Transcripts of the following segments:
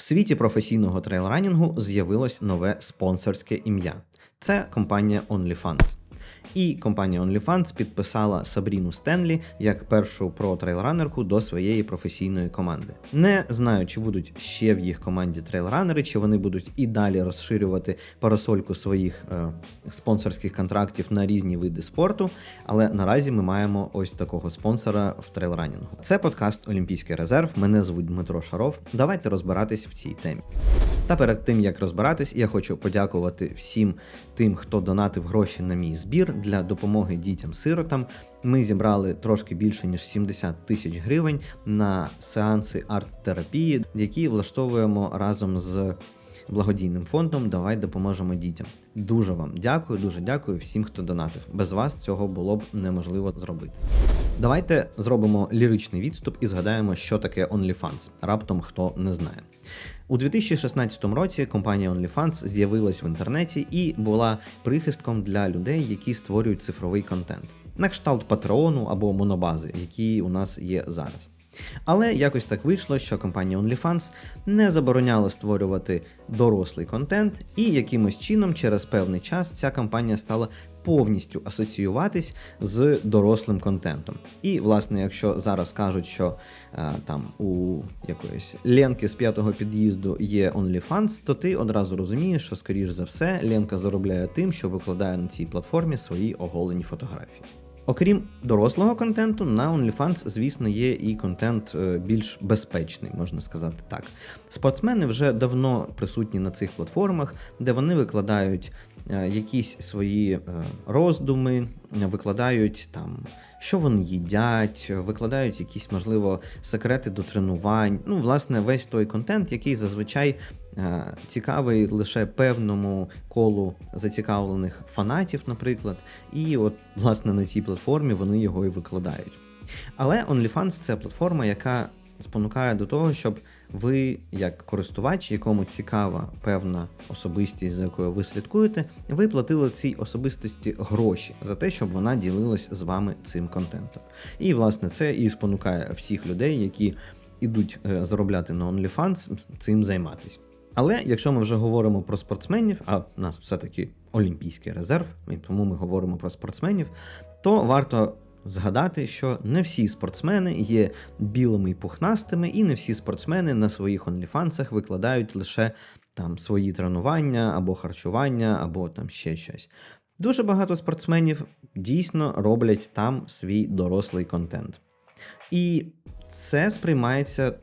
В світі професійного трейлранінгу з'явилось нове спонсорське ім'я. Це компанія OnlyFans. І компанія OnlyFans підписала Сабріну Стенлі як першу про трейлранерку до своєї професійної команди. Не знаю, чи будуть ще в їх команді трейлранери, чи вони будуть і далі розширювати парасольку своїх е, спонсорських контрактів на різні види спорту. Але наразі ми маємо ось такого спонсора в трейлранінгу. Це подкаст Олімпійський резерв. Мене звуть Дмитро Шаров. Давайте розбиратись в цій темі. Та перед тим як розбиратись, я хочу подякувати всім тим, хто донатив гроші на мій збір для допомоги дітям-сиротам. Ми зібрали трошки більше ніж 70 тисяч гривень на сеанси арт-терапії, які влаштовуємо разом з благодійним фондом Давай допоможемо дітям. Дуже вам дякую, дуже дякую всім, хто донатив. Без вас цього було б неможливо зробити. Давайте зробимо ліричний відступ і згадаємо, що таке OnlyFans, раптом хто не знає. У 2016 році компанія OnlyFans з'явилась в інтернеті і була прихистком для людей, які створюють цифровий контент, на кшталт Патреону або Монобази, які у нас є зараз. Але якось так вийшло, що компанія OnlyFans не забороняла створювати дорослий контент, і якимось чином через певний час ця компанія стала повністю асоціюватись з дорослим контентом. І, власне, якщо зараз кажуть, що е, там у якоїсь Ленки з п'ятого під'їзду є OnlyFans, то ти одразу розумієш, що, скоріш за все, Ленка заробляє тим, що викладає на цій платформі свої оголені фотографії. Окрім дорослого контенту, на OnlyFans, звісно, є і контент е, більш безпечний, можна сказати так. Спортсмени вже давно присутні на цих платформах, де вони викладають якісь свої е, роздуми, викладають там, що вони їдять, викладають якісь, можливо, секрети до тренувань. Ну, власне, весь той контент, який зазвичай е, цікавий лише певному колу зацікавлених фанатів, наприклад. І от, власне, на цій платформі вони його і викладають. Але OnlyFans це платформа, яка спонукає до того, щоб ви, як користувач, якому цікава певна особистість, за якою ви слідкуєте, ви платили цій особистості гроші за те, щоб вона ділилась з вами цим контентом. І, власне, це і спонукає всіх людей, які ідуть е, заробляти на OnlyFans, цим займатися. Але якщо ми вже говоримо про спортсменів, а в нас все-таки олімпійський резерв, і тому ми говоримо про спортсменів, то варто згадати, що не всі спортсмени є білими і пухнастими, і не всі спортсмени на своїх онліфансах викладають лише там свої тренування або харчування, або там ще щось. Дуже багато спортсменів дійсно роблять там свій дорослий контент. І це сприймається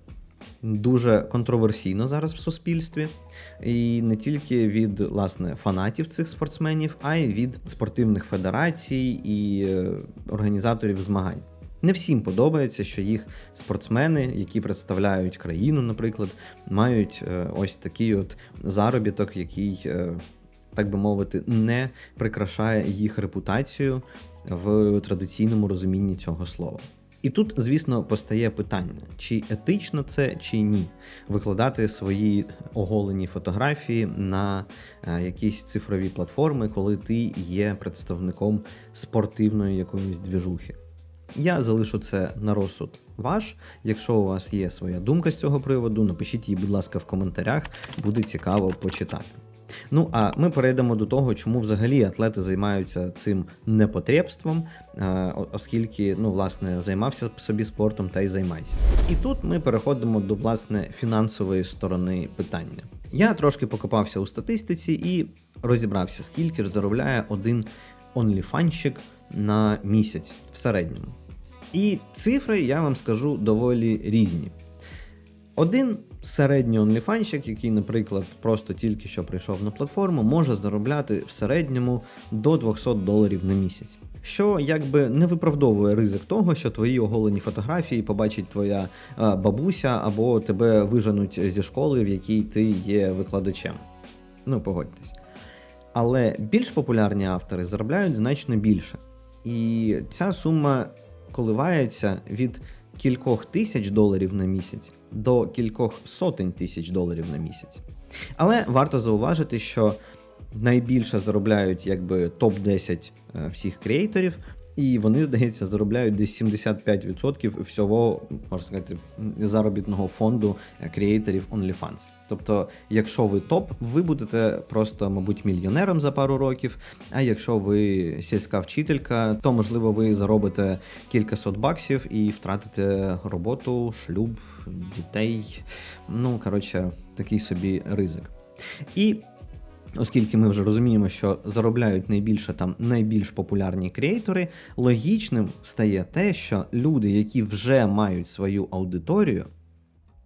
дуже контроверсійно зараз в суспільстві, і не тільки від власне фанатів цих спортсменів, а й від спортивних федерацій і е, організаторів змагань. Не всім подобається, що їх спортсмени, які представляють країну, наприклад, мають е, ось такий от заробіток, який, е, так би мовити, не прикрашає їх репутацію в традиційному розумінні цього слова. І тут, звісно, постає питання, чи етично це, чи ні, викладати свої оголені фотографії на е, якісь цифрові платформи, коли ти є представником спортивної якоїсь двіжухи. Я залишу це на розсуд ваш. Якщо у вас є своя думка з цього приводу, напишіть її, будь ласка, в коментарях, буде цікаво почитати. Ну а ми перейдемо до того, чому взагалі атлети займаються цим непотребством, е, оскільки ну, власне, займався собі спортом та й займайся. І тут ми переходимо до власне фінансової сторони питання. Я трошки покопався у статистиці і розібрався, скільки ж заробляє один онліфанщик на місяць в середньому. І цифри я вам скажу доволі різні. Один середній онліфанщик, який, наприклад, просто тільки що прийшов на платформу, може заробляти в середньому до 200 доларів на місяць. Що якби не виправдовує ризик того, що твої оголені фотографії побачить твоя бабуся або тебе виженуть зі школи, в якій ти є викладачем. Ну, погодьтесь. Але більш популярні автори заробляють значно більше. І ця сума коливається від кількох тисяч доларів на місяць до кількох сотень тисяч доларів на місяць. Але варто зауважити, що найбільше заробляють якби топ-10 е, всіх креаторів. І вони, здається, заробляють десь 75% всього, можна сказати, заробітного фонду креаторів OnlyFans. Тобто, якщо ви топ, ви будете просто, мабуть, мільйонером за пару років. А якщо ви сільська вчителька, то можливо ви заробите кількасот баксів і втратите роботу, шлюб, дітей. Ну, коротше, такий собі ризик. І Оскільки ми вже розуміємо, що заробляють найбільше там найбільш популярні креатори, логічним стає те, що люди, які вже мають свою аудиторію,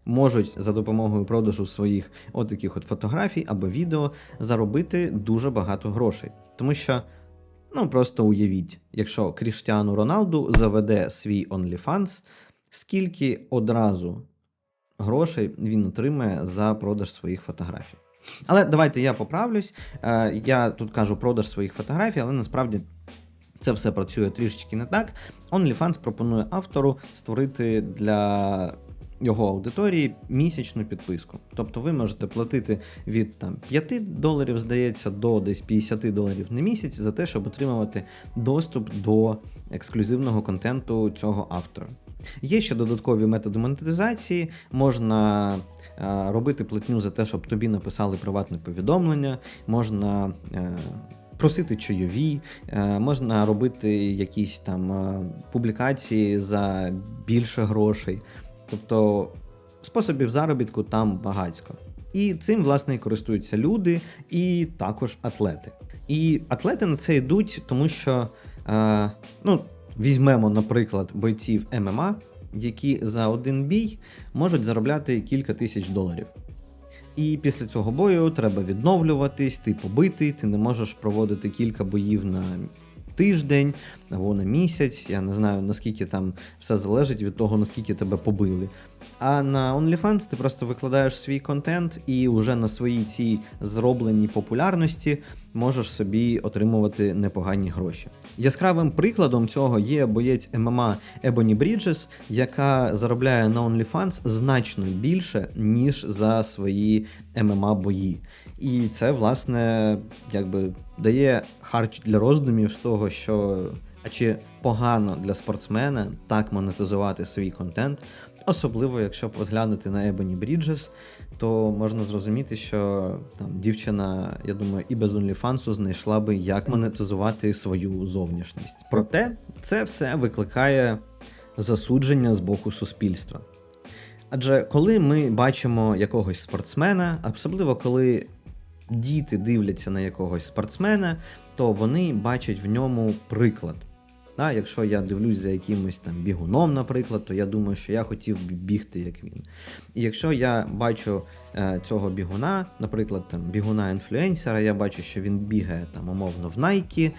можуть за допомогою продажу своїх от таких от фотографій або відео заробити дуже багато грошей. Тому що, ну просто уявіть, якщо Кріштіану Роналду заведе свій OnlyFans, скільки одразу грошей він отримає за продаж своїх фотографій. Але давайте я поправлюсь. Е, Я тут кажу продаж своїх фотографій, але насправді це все працює трішечки не так. OnlyFans пропонує автору створити для його аудиторії місячну підписку. Тобто ви можете платити від там 5 доларів, здається, до десь 50 доларів на місяць за те, щоб отримувати доступ до ексклюзивного контенту цього автора. Є ще додаткові методи монетизації, можна е, робити платню за те, щоб тобі написали приватне повідомлення, можна. Е, Просити чайові, е, можна робити якісь там публікації за більше грошей. Тобто способів заробітку там багатько. І цим, власне, і користуються люди, і також атлети. І атлети на це йдуть, тому що, ну, візьмемо, наприклад, бойців ММА, які за один бій можуть заробляти кілька тисяч доларів. І після цього бою треба відновлюватись, ти побитий, ти не можеш проводити кілька боїв на тиждень або на місяць. Я не знаю, наскільки там все залежить від того, наскільки тебе побили. А на OnlyFans ти просто викладаєш свій контент і вже на своїй цій зробленій популярності можеш собі отримувати непогані гроші. Яскравим прикладом цього є боєць ММА Ебоні Бріджес, яка заробляє на OnlyFans значно більше, ніж за свої ММА бої. І це, власне, якби дає харч для роздумів з того, що а чи погано для спортсмена так монетизувати свій контент, особливо якщо поглянути на Ебоні Бріджес, то можна зрозуміти, що там дівчина, я думаю, і без OnlyFans знайшла би, як монетизувати свою зовнішність. Проте це все викликає засудження з боку суспільства. Адже коли ми бачимо якогось спортсмена, особливо коли діти дивляться на якогось спортсмена, то вони бачать в ньому приклад. Да, Якщо я дивлюсь за якимось там бігуном, наприклад, то я думаю, що я хотів бігти, як він. І якщо я бачу е, цього бігуна, наприклад, там бігуна-інфлюенсера, я бачу, що він бігає там умовно в Nike,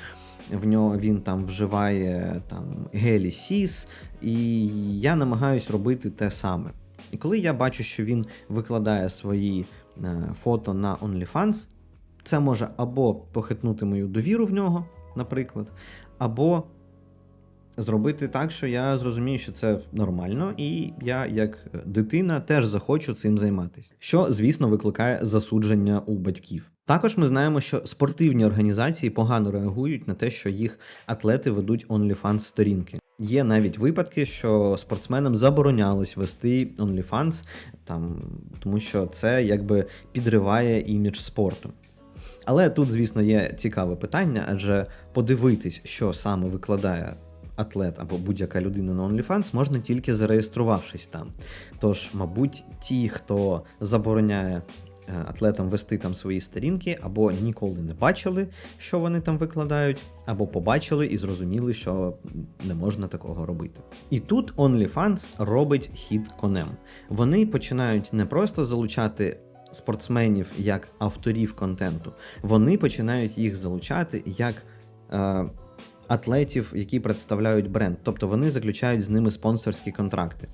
в нього він там вживає там гелі Сіс, і я намагаюсь робити те саме. І коли я бачу, що він викладає свої е, фото на OnlyFans, це може або похитнути мою довіру в нього, наприклад, або зробити так, що я зрозумію, що це нормально, і я, як дитина, теж захочу цим займатися. Що, звісно, викликає засудження у батьків. Також ми знаємо, що спортивні організації погано реагують на те, що їх атлети ведуть OnlyFans сторінки. Є навіть випадки, що спортсменам заборонялось вести OnlyFans, там, тому що це якби підриває імідж спорту. Але тут, звісно, є цікаве питання, адже подивитись, що саме викладає атлет або будь-яка людина на OnlyFans можна тільки зареєструвавшись там. Тож, мабуть, ті, хто забороняє е, атлетам вести там свої сторінки, або ніколи не бачили, що вони там викладають, або побачили і зрозуміли, що не можна такого робити. І тут OnlyFans робить хід конем. Вони починають не просто залучати. Спортсменів як авторів контенту, вони починають їх залучати як е, атлетів, які представляють бренд, тобто вони заключають з ними спонсорські контракти.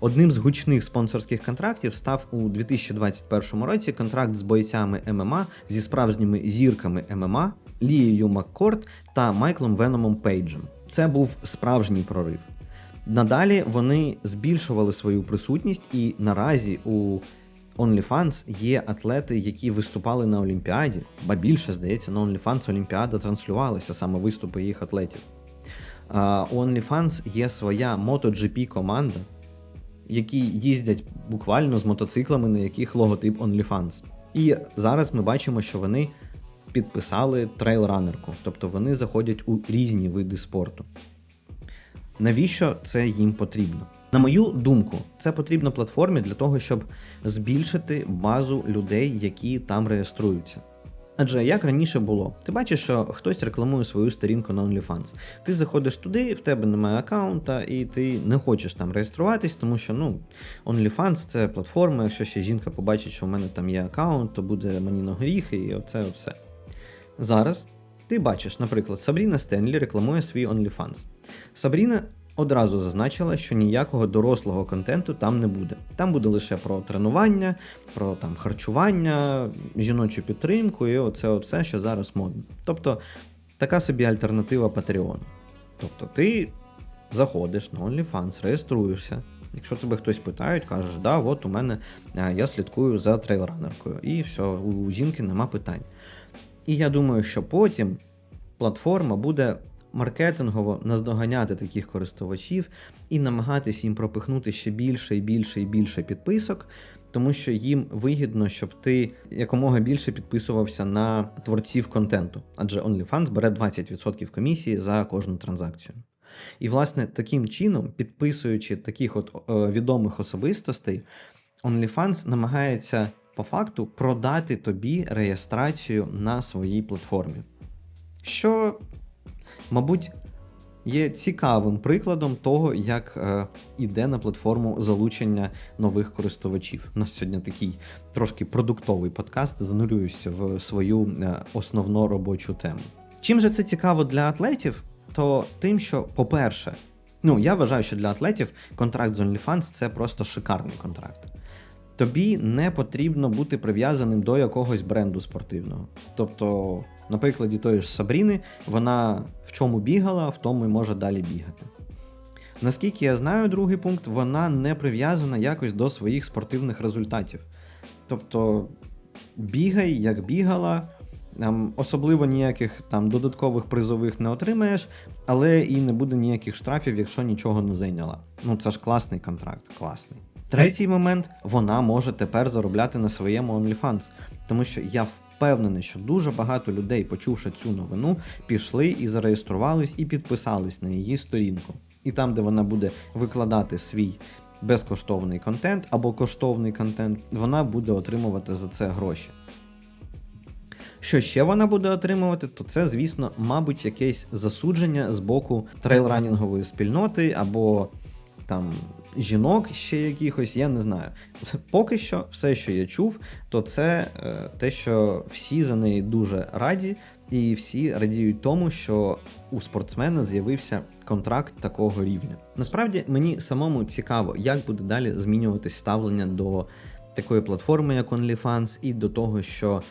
Одним з гучних спонсорських контрактів став у 2021 році контракт з бойцями ММА зі справжніми зірками ММА Лією Маккорд та Майклом Веномом Пейджем. Це був справжній прорив. Надалі вони збільшували свою присутність, і наразі у OnlyFans є атлети, які виступали на Олімпіаді, ба більше, здається, на OnlyFans Олімпіада транслювалася саме виступи їх атлетів. У OnlyFans є своя MotoGP команда, які їздять буквально з мотоциклами, на яких логотип OnlyFans. І зараз ми бачимо, що вони підписали трейлранерку, тобто вони заходять у різні види спорту. Навіщо це їм потрібно? На мою думку, це потрібно платформі для того, щоб збільшити базу людей, які там реєструються. Адже як раніше було, ти бачиш, що хтось рекламує свою сторінку на OnlyFans. Ти заходиш туди, в тебе немає аккаунта, і ти не хочеш там реєструватись, тому що ну, OnlyFans це платформа. Якщо ще жінка побачить, що в мене там є аккаунт, то буде мені на гріхи, і оце все. Зараз ти бачиш, наприклад, Сабріна Стенлі рекламує свій OnlyFans. Сабріна одразу зазначила, що ніякого дорослого контенту там не буде. Там буде лише про тренування, про там харчування, жіночу підтримку і оце оце, що зараз модно. Тобто така собі альтернатива Patreon. Тобто ти заходиш на OnlyFans, реєструєшся. Якщо тебе хтось питають, кажеш, да, от у мене я слідкую за трейлранеркою, і все, у жінки нема питань. І я думаю, що потім платформа буде маркетингово наздоганяти таких користувачів і намагатись їм пропихнути ще більше і більше і більше підписок, тому що їм вигідно, щоб ти якомога більше підписувався на творців контенту, адже OnlyFans бере 20% комісії за кожну транзакцію. І, власне, таким чином, підписуючи таких от відомих особистостей, OnlyFans намагається по факту продати тобі реєстрацію на своїй платформі. Що, мабуть, є цікавим прикладом того, як е, іде на платформу залучення нових користувачів. У нас сьогодні такий трошки продуктовий подкаст. Занурююся в свою е, основну робочу тему. Чим же це цікаво для атлетів? То тим, що, по-перше, ну я вважаю, що для атлетів контракт з OnlyFans це просто шикарний контракт. Тобі не потрібно бути прив'язаним до якогось бренду спортивного. Тобто, на прикладі тої ж Сабріни, вона в чому бігала, в тому і може далі бігати. Наскільки я знаю, другий пункт, вона не прив'язана якось до своїх спортивних результатів. Тобто, бігай, як бігала, там, особливо ніяких там додаткових призових не отримаєш, але і не буде ніяких штрафів, якщо нічого не зайняла. Ну це ж класний контракт, класний. Третій момент вона може тепер заробляти на своєму OnlyFans, тому що я впевнений, що дуже багато людей, почувши цю новину, пішли і зареєструвались і підписались на її сторінку. І там, де вона буде викладати свій безкоштовний контент або коштовний контент, вона буде отримувати за це гроші. Що ще вона буде отримувати, то це, звісно, мабуть, якесь засудження з боку трейлранінгової спільноти або там жінок ще якихось, я не знаю. Поки що, все, що я чув, то це е, те, що всі за неї дуже раді, і всі радіють тому, що у спортсмена з'явився контракт такого рівня. Насправді мені самому цікаво, як буде далі змінюватись ставлення до такої платформи, як OnlyFans, і до того, що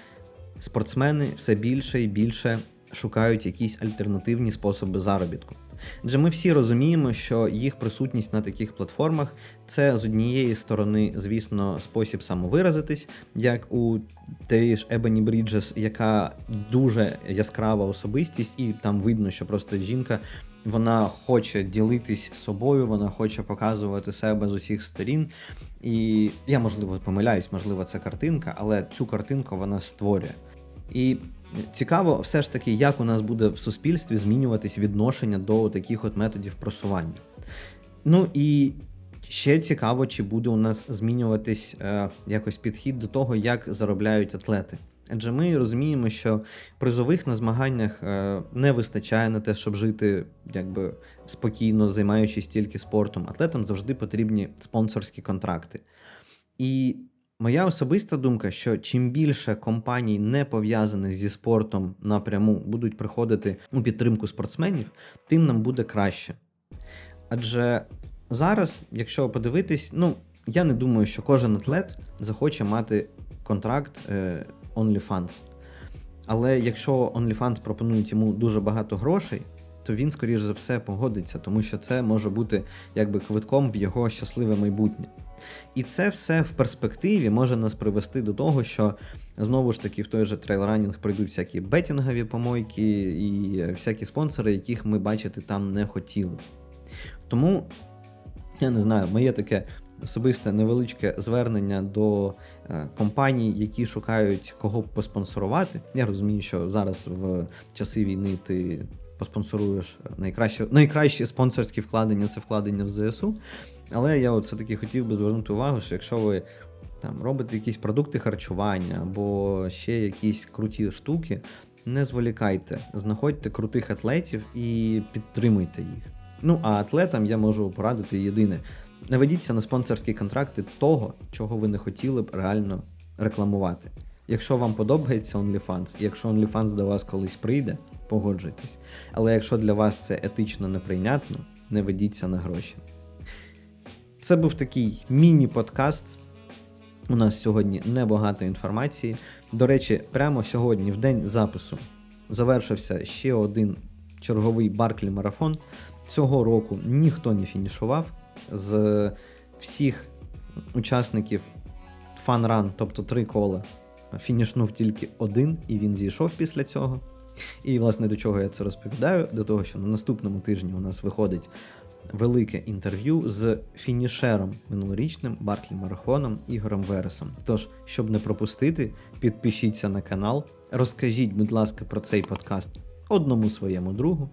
спортсмени все більше і більше шукають якісь альтернативні способи заробітку. Адже ми всі розуміємо, що їх присутність на таких платформах це з однієї сторони, звісно, спосіб самовиразитись, як у тієї ж Ebony Bridges, яка дуже яскрава особистість, і там видно, що просто жінка. Вона хоче ділитись собою, вона хоче показувати себе з усіх сторін. І я, можливо, помиляюсь, можливо, це картинка, але цю картинку вона створює. І цікаво, все ж таки, як у нас буде в суспільстві змінюватись відношення до таких от методів просування. Ну і ще цікаво, чи буде у нас змінюватись е, якось підхід до того, як заробляють атлети. Адже ми розуміємо, що призових на змаганнях е, не вистачає на те, щоб жити якби спокійно, займаючись тільки спортом. Атлетам завжди потрібні спонсорські контракти. І моя особиста думка, що чим більше компаній, не пов'язаних зі спортом напряму, будуть приходити у підтримку спортсменів, тим нам буде краще. Адже зараз, якщо подивитись, ну я не думаю, що кожен атлет захоче мати контракт е, OnlyFans. Але якщо OnlyFans пропонують йому дуже багато грошей, то він, скоріш за все, погодиться, тому що це може бути якби квитком в його щасливе майбутнє. І це все в перспективі може нас привести до того, що знову ж таки в той же трейлранінг прийдуть всякі бетінгові помойки і всякі спонсори, яких ми бачити там не хотіли. Тому, я не знаю, моє таке особисте невеличке звернення до е, компаній, які шукають кого б поспонсорувати. Я розумію, що зараз в часи війни ти поспонсоруєш найкраще, найкращі спонсорські вкладення це вкладення в ЗСУ. Але я от все-таки хотів би звернути увагу, що якщо ви там робите якісь продукти харчування або ще якісь круті штуки, не зволікайте, знаходьте крутих атлетів і підтримуйте їх. Ну а атлетам я можу порадити єдине: не ведіться на спонсорські контракти того, чого ви не хотіли б реально рекламувати. Якщо вам подобається OnlyFans, якщо OnlyFans до вас колись прийде, погоджуйтесь. Але якщо для вас це етично неприйнятно, не ведіться на гроші. Це був такий міні-подкаст. У нас сьогодні небагато інформації. До речі, прямо сьогодні, в день запису, завершився ще один черговий Барклі марафон. Цього року ніхто не фінішував. З всіх учасників фан-ран, тобто три кола, фінішнув тільки один, і він зійшов після цього. І, власне, до чого я це розповідаю? До того, що на наступному тижні у нас виходить велике інтерв'ю з фінішером минулорічним Барклі Марафоном Ігорем Вересом. Тож, щоб не пропустити, підпишіться на канал, розкажіть, будь ласка, про цей подкаст одному своєму другу.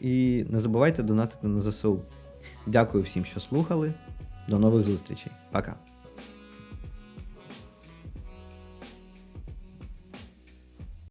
І не забувайте донатити на ЗСУ. Дякую всім, що слухали. До нових зустрічей. Пока.